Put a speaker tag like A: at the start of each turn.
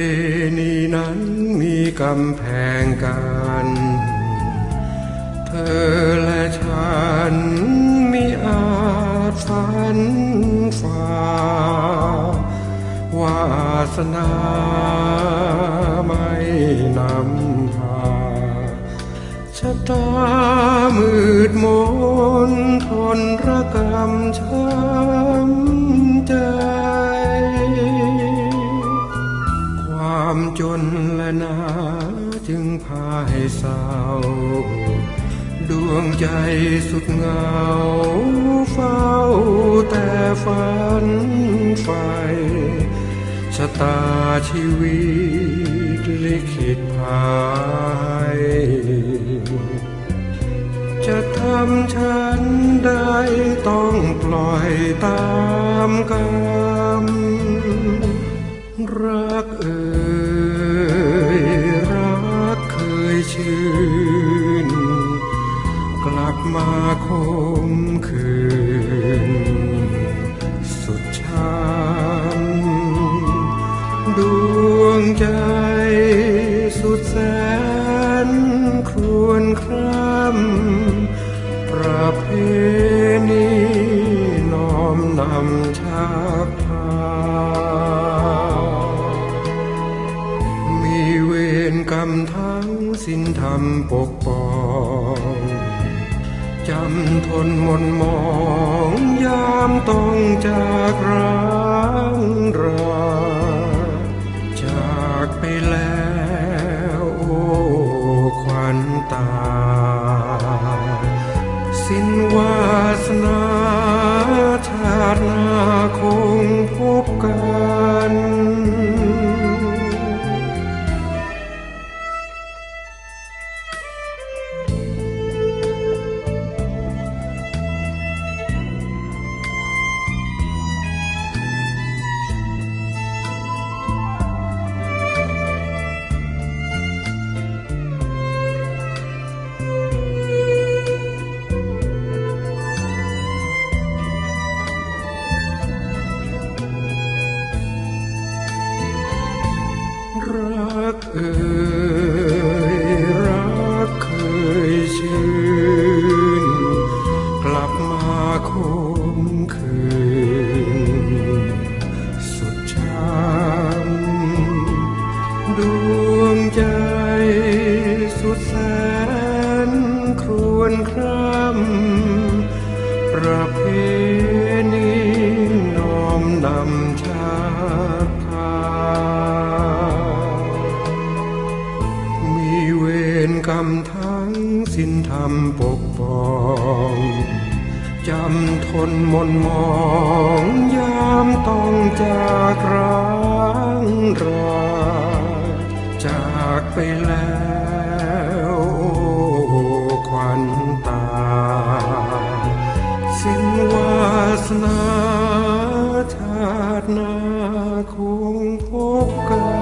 A: พณีนั้นมีกำแพงกัน เธอและฉันมีอาจฝันฝ่าวาสนาไม่นำพาชะตามืดมนทนระกำช้ำ จนและนาจึงพาให้เศร้า ดวงใจสุดเหงา เฝ้าแต่ฝันไฟชะตาชีวิตลิขิตพายจะทำฉันได้ต้องปล่อยตามกรรมรักเอ่ น กลับมาคมคืน สุดช้ำดวงใจสุดแสนครวญคร่ำประเพณีน้อมนำชัก ปกป้องจำทนมนมองยามต้องจากร้างราจากไปแล้วโอ้ควันตา สิ้นวาสนาชาตินาค แสนครวญคร่ำประเพณีน้อมนำชาติพามีเวรกรรมทั้งสิ้นธรรมปกป้องจำทนมนมองยามต้องจากร้างราจากไป นาชาตินาคงพบกัน